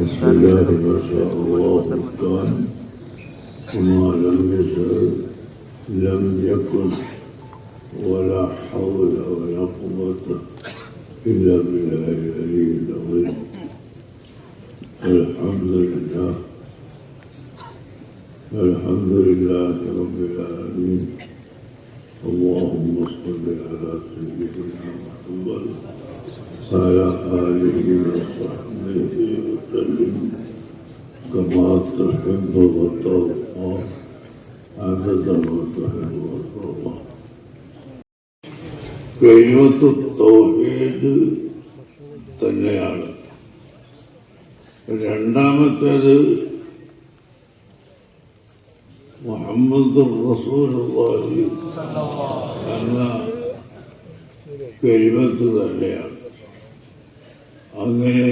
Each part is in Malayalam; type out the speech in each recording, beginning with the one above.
بسم الله ما شاء الله كان وما لم يشاء لم يكن ولا حول ولا قوة إلا بالله العلي العظيم. الحمد لله. الحمد لله رب العالمين. اللهم صل على سيدنا محمد. كما تحب وترضى عدد ما تحب وترضى കൈമത്ത് തൗഹീദ് തന്നെയാണ് രണ്ടാമത്തേത് മുഹമ്മദ് റസൂലുള്ളാഹി എന്ന കരിമത്ത് തന്നെയാണ് അങ്ങനെ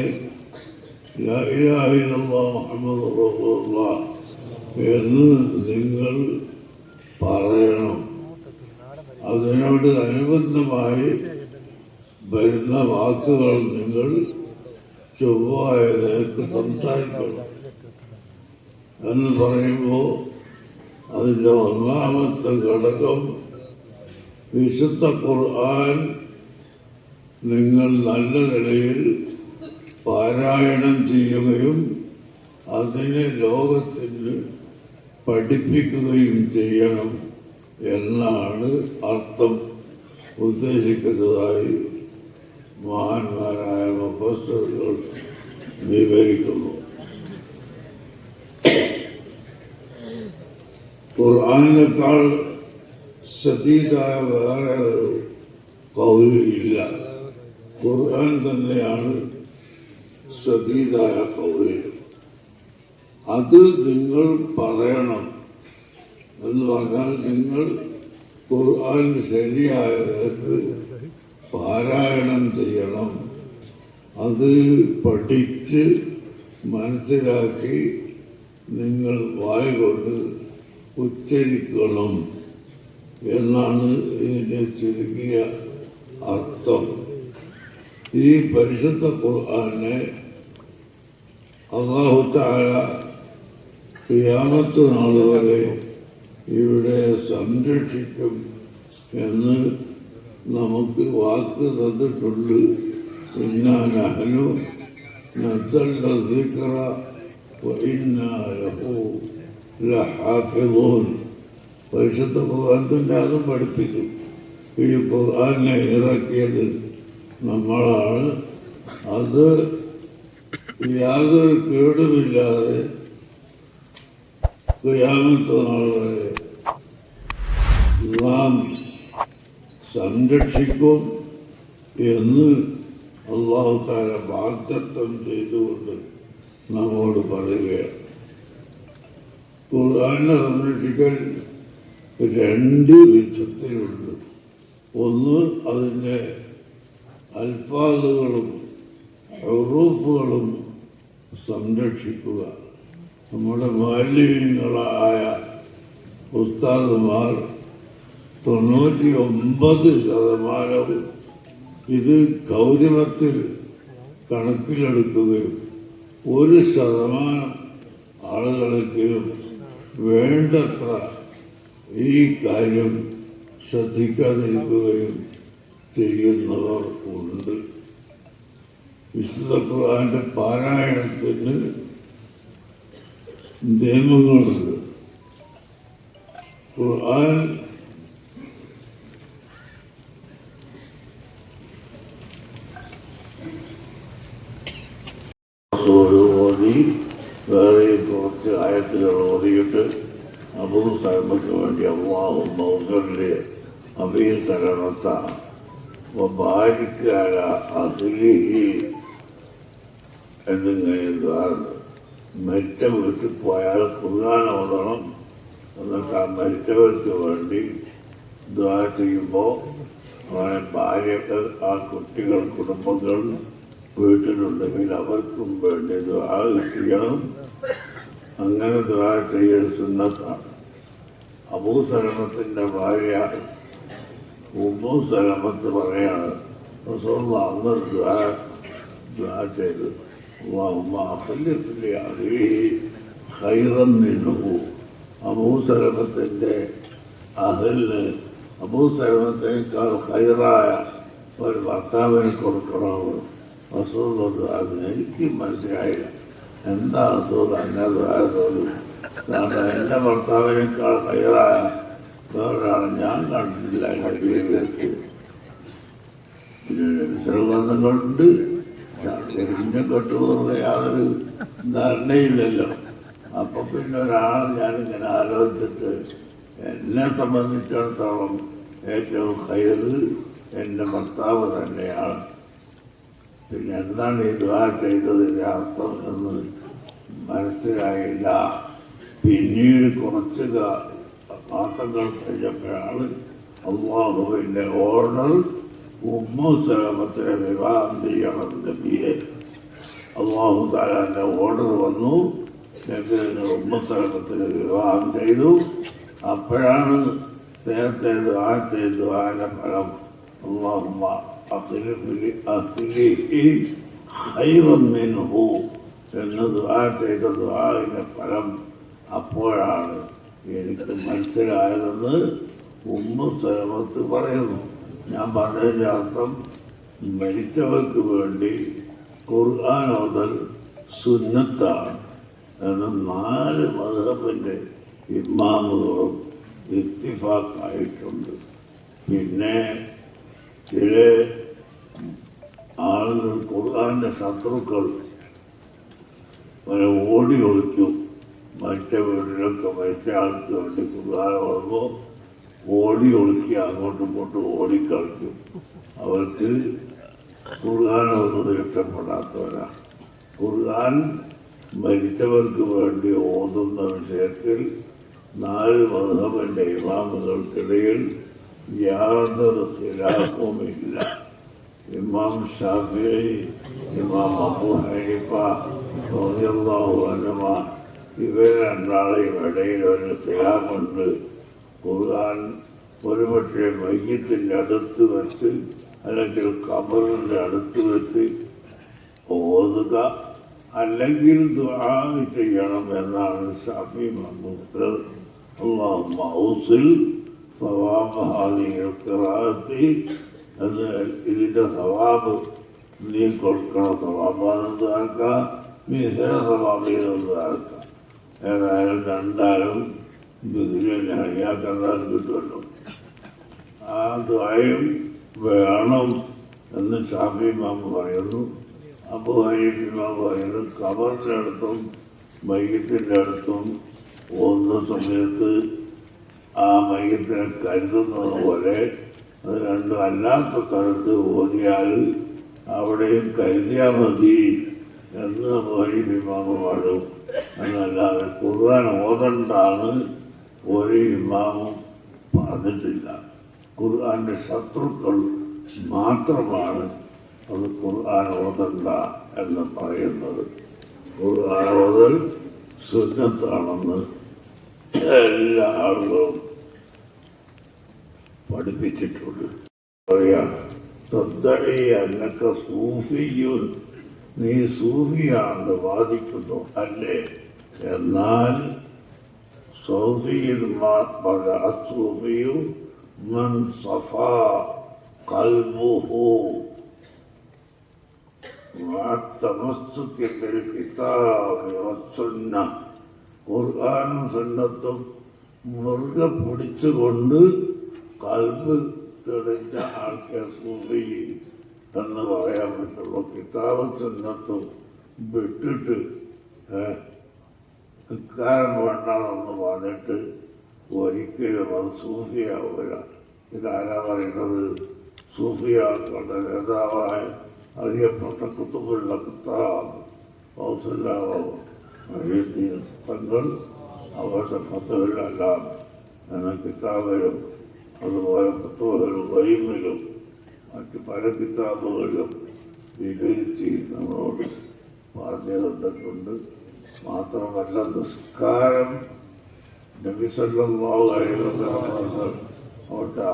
മുഹമ്മദ് എന്ന് നിങ്ങൾ പറയണം. അതിനോട് അനുബന്ധമായി വരുന്ന വാക്കുകൾ നിങ്ങൾ ചൊവ്വായ നിനക്ക് സംസാരിക്കണം എന്ന് പറയുമ്പോൾ അതിന്റെ ഒന്നാമത്തെ ഘടകം വിശുദ്ധ ഖുർആൻ നിങ്ങൾ നല്ല നിലയിൽ പാരായണം ചെയ്യുകയും അതിനെ ലോകത്തിന് പഠിപ്പിക്കുകയും ചെയ്യണം എന്നാണ് അർത്ഥം ഉദ്ദേശിക്കുന്നതായി മഹാന്മാരായ മഫസ്റ്ററുകൾ വിവരിക്കുന്നു. ഖുർആാനേക്കാൾ സതീതായ വേറെ ഒരു കൗൽ ഇല്ല ഖുർആൻ തന്നെയാണ് സതീതായ കൗൽ അത് നിങ്ങൾ പറയണം എന്ന് പറഞ്ഞാൽ നിങ്ങൾ ഖുർആൻ ശരിയായ പാരായണം ചെയ്യണം. അത് പഠിച്ച് മനസ്സിലാക്കി നിങ്ങൾ വായ കൊണ്ട് ഉച്ചരിക്കണം എന്നാണ് ഇതിന്റെ ചുരുങ്ങിയ അർത്ഥം. ഈ പരിശുദ്ധ ഖുർആനെ അള്ളാഹുത്താല ക്രിയാമത്ത് നാൾ വരെ ഇവിടെ സംരക്ഷിക്കും എന്ന് നമുക്ക് വാക്ക് തന്നിട്ടുണ്ട്. ഇന്നാനഹനു നസല്ല ദിക്ര ലഹാഫിദൂൻ. പരിശുദ്ധ ഖുർആാനത്തിന്റെ അതും പഠിപ്പിക്കും. ഈ ഖുർആാനെ ഇറക്കിയത് നമ്മളാണ്. അത് യാതൊരു കേടുമില്ലാതെ ക്രിയാമത്തെ നാം സംരക്ഷിക്കും എന്ന് അള്ളാഹുക്കാരെ വാഗ്ദത്തം ചെയ്തുകൊണ്ട് നമ്മോട് പറയുകയാണ്. ഖുർആാനെ സംരക്ഷിക്കൽ രണ്ട് വിധത്തിലുണ്ട്. ഒന്ന് അതിന്റെ അൽഫാദുകളും ഹെറൂഫുകളും സംരക്ഷിക്കുക. നമ്മുടെ മാലിന്യങ്ങളായ ഉസ്താദുമാർ തൊണ്ണൂറ്റി ഒമ്പത് ശതമാനവും ഇത് ഗൗരവത്തിൽ കണക്കിലെടുക്കുകയും ഒരു ശതമാനം ആളുകളെങ്കിലും വേണ്ടത്ര ഈ കാര്യം ശ്രദ്ധിക്കാതിരിക്കുകയും ചെയ്യുന്നവർ ഉണ്ട്. വിശുദ്ധ ഖുർആാന്റെ പാരായണത്തിന് നിയമങ്ങളുണ്ട്. ഖുർആൻ ഓതി വേറെ കുറച്ച് ആയത്തുകൾ ഓതിയിട്ട് അബൂ സലമയ്ക്ക് വേണ്ടി അള്ളാഹു മൗസറിലെ അബീ സലമത്ത ബാരിക്കാല അഖിലിഹി എന്നിങ്ങനെ ദ്വാരുന്നു മരിച്ച വീട്ടിൽ പോയാൽ കുർഗാന ഓതണം എന്നിട്ട് ആ മരിച്ചവർക്ക് വേണ്ടി ദ്വാ ചെയ്യുമ്പോൾ അവനെ ഭാര്യക്ക് ആ കുട്ടികൾ കുടുംബങ്ങൾ വീട്ടിലുണ്ടെങ്കിൽ അവർക്കും വേണ്ടി ദ്വാ ചെയ്യണം. അങ്ങനെ ദ്വാ ചെയ്യൽ സുന്നത്താണ് അബൂസലമത്തിന്റെ ഭാര്യ ഉമ്മു സലമത്ത് പറയാണ് അന്ന് ദ്വാ ദ്വാ ചെയ്തു اللهم أخلف لأهله خيرا منه അബൂസലമത്തിൻ്റെ അഹലിന് അബൂസലമത്തേക്കാൾ ഹൈറായ ഒരു ഭർത്താവിന് കൊടുക്കണമെന്ന് വസൂള്ളത് അത് എനിക്ക് മനസ്സിലായില്ല എന്താണ് തോന്നുന്നത് അങ്ങനെ തോന്നുന്നത് കാരണം എൻ്റെ ഭർത്താവിനേക്കാൾ ഹൈറായ വേറൊരാളെ ഞാൻ കണ്ടിട്ടില്ല എൻ്റെ ജീവിതത്തിൽ പിന്നെ വിശ്രമങ്ങളുണ്ട് പിന്നെ കെട്ടുന്നുള്ള യാതൊരു ധാരണയില്ലല്ലോ. അപ്പൊ പിന്നെ ഒരാളെ ഞാനിങ്ങനെ ആലോചിച്ചിട്ട് എന്നെ സംബന്ധിച്ചിടത്തോളം ഏറ്റവും ഹൈറ് എന്റെ ഭർത്താവ് തന്നെയാണ്. പിന്നെ എന്താണ് ഈ ദ്വാ ചെയ്തതിന്റെ അർത്ഥം എന്ന് മനസ്സിലായില്ല. പിന്നീട് കുറച്ച് മാസങ്ങൾ കഴിഞ്ഞപ്പോഴാണ് അള്ളാഹുവിന്റെ ഓർഡർ ഉമ്മു സലമത്തിനെ വിവാഹം ചെയ്യണം. നബിയെ അള്ളാഹു താലാന്റെ ഓർഡർ വന്നു. നബിയെ ഉമ്മു വിവാഹം ചെയ്തു. അപ്പോഴാണ് നേരത്തെ ദ്വാ ചെയ്തു. ആന ഫലം അള്ളാഹുമ്മ മിൻഹു എന്ന് ദ്വാ ചെയ്ത ദ്വാവിന്റെ ഫലം അപ്പോഴാണ് എനിക്ക് മനസ്സിലായതെന്ന് ഉമ്മ സലമത്ത് പറയുന്നു. ഞാൻ പറഞ്ഞതിന്റെ അർത്ഥം മരിച്ചവർക്ക് വേണ്ടി ഖുർആൻ ഓതൽ സുന്നത്താണ്. കാരണം നാല് മതത്തിന്റെ ഇമാമുകളും ഇത്തിഫാക്കായിട്ടുണ്ട്. പിന്നെ ചില ആളുകൾ ഖുർആന്റെ ശത്രുക്കൾ അങ്ങനെ ഓടി ഒളിക്കും. മരിച്ച വീട്ടിലൊക്കെ മരിച്ച ആൾക്ക് വേണ്ടി ഖുർആൻ ഓടുമ്പോൾ ഓടി ഒളിക്കുക അങ്ങോട്ടും ഇങ്ങോട്ടും ഓടിക്കളിക്കും അവർക്ക് ഖുർആൻ ഒന്നും ഇഷ്ടപ്പെടാത്തവരാണ്. ഖുർആൻ മരിച്ചവർക്ക് വേണ്ടി ഓതുന്ന വിഷയത്തിൽ നാല് മധബന്റെ ഇമാമുകൾക്കിടയിൽ യാതൊരു ഖിലാഫുമില്ല. ഇമാം ഷാഫി ഇമാം അബു ഹനീഫ റളിയല്ലാഹു രണ്ടാളെയും ഇടയിൽ ഒരു ഖിലാഫുണ്ട്. ഖുർആൻ ഒരുപക്ഷെ മയ്യത്തിന്റെ അടുത്ത് വെച്ച് അല്ലെങ്കിൽ കബറിന്റെ അടുത്ത് വെച്ച് ഓതുക അല്ലെങ്കിൽ ദുആ ചെയ്യണം എന്നാണ് ഷാഫി മഹമ്മൂദ് അള്ളാഹു മൗസിൽ സവാബ് ഹാദികൾ ഖിറാഅത്തി. എന്ന് ഇതിന്റെ സവാബ് നീ കൊടുക്കണ സവാബാണെന്ന് ആക്കാം മിശ്ര സവാബിയെന്ന് ആക്കാം ഏതായാലും രണ്ടാലും ഇതിനെ അറിയാത്തതാണ് കിട്ടുമല്ലോ. ആ ദ്വായം വേണം എന്ന് ഷാഫി മാമ പറയുന്നു. അബു ഹനീഫ് മാമ പറയുന്നു കബറിന്റെ അടുത്തും മയ്യത്തിന്റെ അടുത്തും പോകുന്ന സമയത്ത് ആ മയ്യത്തിനെ കരുതുന്നത് പോലെ അത് രണ്ടും അല്ലാത്ത സ്ഥലത്ത് ഓതിയാൽ അവിടെയും കരുതിയാൽ മതി എന്ന് അബു ഹനീഫ് മാമ പാടും എന്നല്ലാതെ ഖുർആൻ ഓതണ്ടാണ് ഒരു ഇമാമും പറഞ്ഞിട്ടില്ല. ഖുർആന്റെ ശത്രുക്കൾ മാത്രമാണ് അത് ഖുർആൻ ഓതണ്ട എന്ന് പറയുന്നത്. ഖുർആൻ ഓതൽ സുന്നത്താണെന്ന് എല്ലാ ആളുകളും പഠിപ്പിച്ചിട്ടുണ്ട്. പറയാം തദ്ദഈ അന്നൊക്കെ സൂഫിയുൻ. നീ സൂഫിയാണെന്ന് വാദിക്കുന്നു അല്ലേ? എന്നാൽ സൂഫിയന്മാർ പറഞ്ഞ അസൂഫിയു മൻ സഫാ കൽബുഹു مع التمسك بالكتاب والسنة ഖുർആാനും സുന്നത്തും മുറുകെ പിടിച്ചുകൊണ്ട് കൽബ് തെളിഞ്ഞ ആൾക്കാർ സൂഫി എന്ന് പറയാൻ പറ്റുള്ളൂ കിതാബ് സുന്നത്തും വിട്ടിട്ട് ഏഹ്, നിസ്കാരം വേണ്ടെന്ന് പറഞ്ഞിട്ട് ഒരിക്കലും അത് സൂഫിയാവില്ല ഇതാരാ പറയുന്നത്? സൂഫിയാക്കളുടെ നേതാവായ അറിയപ്പെട്ട കുത്തുബുള്ള കിത്താബ് തങ്ങൾ അവരുടെ ഫത്തുകളിലെല്ലാം എന്ന കിതാബിലും അതുപോലെ കുത്തുബുകളും വൈമിലും മറ്റ് പല കിതാബുകളിലും വിവരിച്ച് നമ്മളോട് പറഞ്ഞു തന്നിട്ടുണ്ട് മാത്രമല്ല നിസ്കാരം നബിസല്ലാഹു അലൈഹി വസല്ലം അവിടുത്തെ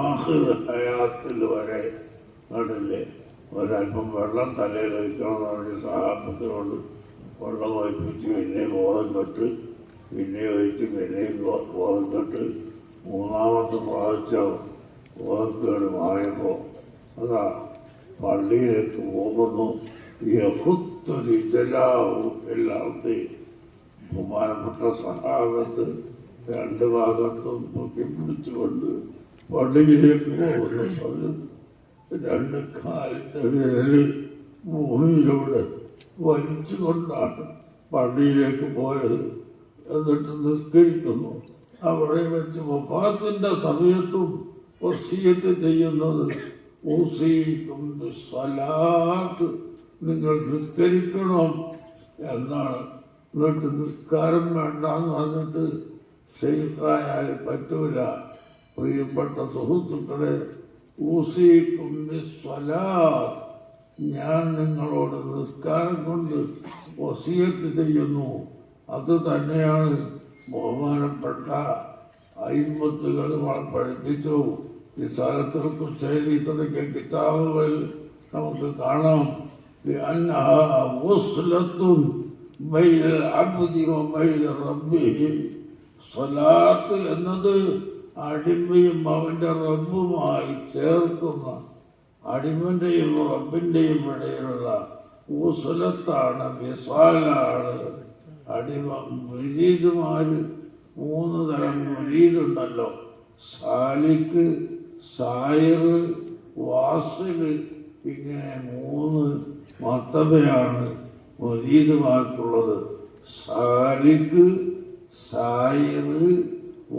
ആഹിർ ഹയാത്തിൽ വരെ കണ്ടില്ലേ? ഒരല്പം വെള്ളം തലയിൽ ഒഴിക്കണമെന്ന് പറഞ്ഞ് സഹാബത്തിനോട് വെള്ളം ഒഴിപ്പിച്ച് പിന്നെയും ബോധം തൊട്ട് പിന്നെ ഒഴിച്ച് പിന്നെയും ബോധം തൊട്ട് മൂന്നാമത്തെ പ്രാവശ്യം ബോധക്കേട് മാറിയപ്പോൾ അതാ പള്ളിയിലേക്ക് പോകുന്നു. ജലാവും എല്ലാവരുടെയും ബഹുമാനപ്പെട്ട സഹാബത്ത് രണ്ട് ഭാഗത്തും പൊക്കി പിടിച്ചുകൊണ്ട് പള്ളിയിലേക്ക് പോകുന്ന. സമയത്ത് രണ്ട് കാലിന്റെ വിരൽ ഭൂമിയിലൂടെ വലിച്ചുകൊണ്ടാണ് പള്ളിയിലേക്ക് പോയത് എന്നിട്ട് നിസ്കരിക്കുന്നു. അവിടെ വെച്ച് വഫാത്തിന്റെ സമയത്തും വസീയത്ത് ചെയ്യുന്നത് ഊസീക്കും സ്വലാത്ത് നിങ്ങൾ നിസ്കരിക്കണം എന്നാണ്. എന്നിട്ട് നിസ്കാരം വേണ്ടാന്ന് പറഞ്ഞിട്ട് ഷെയ്ഖായാൽ പറ്റൂല. പ്രിയപ്പെട്ട സുഹൃത്തുക്കളെ ഊസിക്കും ഞാൻ നിങ്ങളോട് നിസ്കാരം കൊണ്ട് വസീയത്ത് ചെയ്യുന്നു. അത് തന്നെയാണ് ബഹുമാനപ്പെട്ട അയിമ്പത്തുകൾ പഠിപ്പിച്ചു. ഈ സ്ഥലത്തിൽക്കും ശൈലി തുടങ്ങിയ കിതാബുകൾ നമുക്ക് കാണാം. لأنها وصلة بين العبد وبين ربه സ്വലാത്ത് എന്നത് അടിമയും അവൻ്റെ റബ്ബുമായി ചേർക്കുന്ന അടിമൻ്റെയും റബ്ബിൻ്റെയും ഇടയിലുള്ള ഊസലത്താണ് വിസാലാണ് അടിമ മുരീദുമാര് മൂന്ന് തരം മുരീദുണ്ടല്ലോ സാലിക്ക് സായറ് വാസില് ഇങ്ങനെ മൂന്ന് മർത്തബയാണ് മുരീദുമാർക്കുള്ളത് സാലിക്ക് സായിന്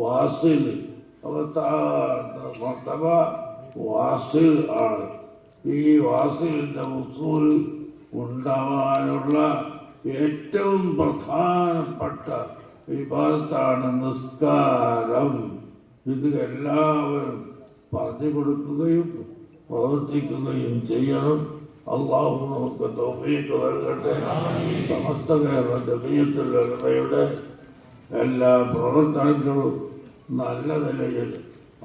വാസിൽ മർത്തബ വാസിൽ ആണ്. ഈ വാസിലിന്റെ ഉസൂൽ ഉണ്ടാവാനുള്ള ഏറ്റവും പ്രധാനപ്പെട്ട വിഭാഗത്താണ് നിസ്കാരം. ഇത് എല്ലാവരും പറഞ്ഞു കൊടുക്കുകയും പ്രവർത്തിക്കുകയും ചെയ്യണം. അള്ളാഹു നമുക്ക് തോഫീക്ക് നൽകട്ടെ. സമസ്ത കേരള ജമീയത്തിലുള്ളവയുടെ എല്ലാ പ്രവർത്തനങ്ങളും നല്ല നിലയിൽ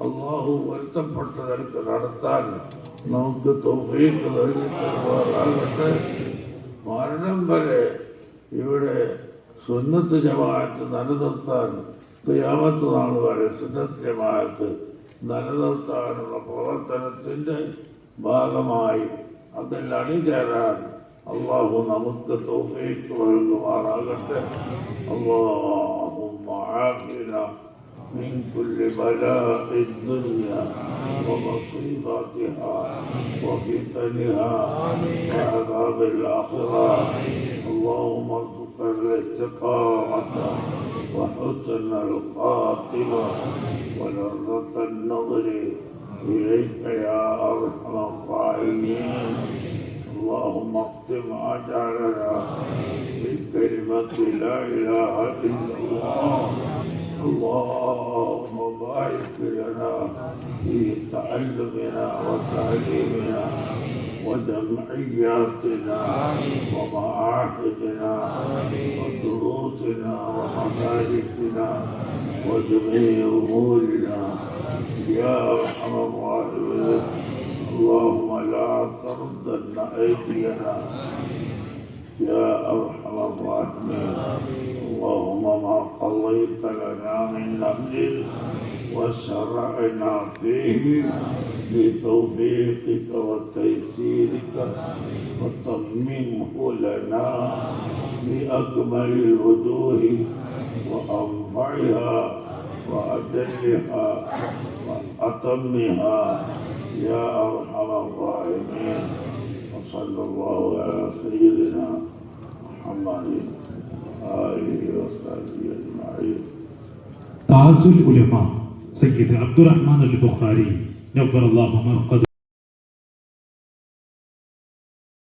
അള്ളാഹു പൊരുത്തപ്പെട്ട നിലയ്ക്ക് നടത്താൻ നമുക്ക് തോഫീക്ക് നൽകി തരുവാറാകട്ടെ മരണം വരെ ഇവിടെ സുന്നത്ത് ജമാഅത്ത് നിലനിർത്താൻ ക്രിയാമത്ത് നാൾ വരെ സുന്നത്ത് ജമാഅത്ത് നിലനിർത്താനുള്ള പ്രവർത്തനത്തിന്റെ ഭാഗമായി عبد اللہ نہیں کہہ رہا اللہ نمد توفیق تمہارے تمہارا کرتے اللہم عافنا من كل بلاء الدنيا ومصيباتها وفتنها وعذاب الآخرة اللهم ارزقنا الاستقامة وحسن الخاتمة ولذة النظر إليك يا أرحم الراحمين. اللهم اختم أجعلنا بكلمة لا إله إلا الله. اللهم بارك لنا في تعلمنا وتعليمنا وجمعياتنا ومعاهدنا ودروسنا ومدارسنا. وجميع امورنا يا أرحم الراحمين. اللهم لا تردن أيدينا. يا أرحم الراحمين. اللهم ما قضيت لنا من أمر وشرعنا فيه بتوفيقك وتيسيرك وتممه لنا بأكمل الوجوه. وأنفعها وأدلها وأتمها. يا أرحم الراحمين. وصلى الله على سيدنا محمد وآله وصحبه أجمعين. تعز العلماء سيد عبد الرحمن البخاري نور الله مرقد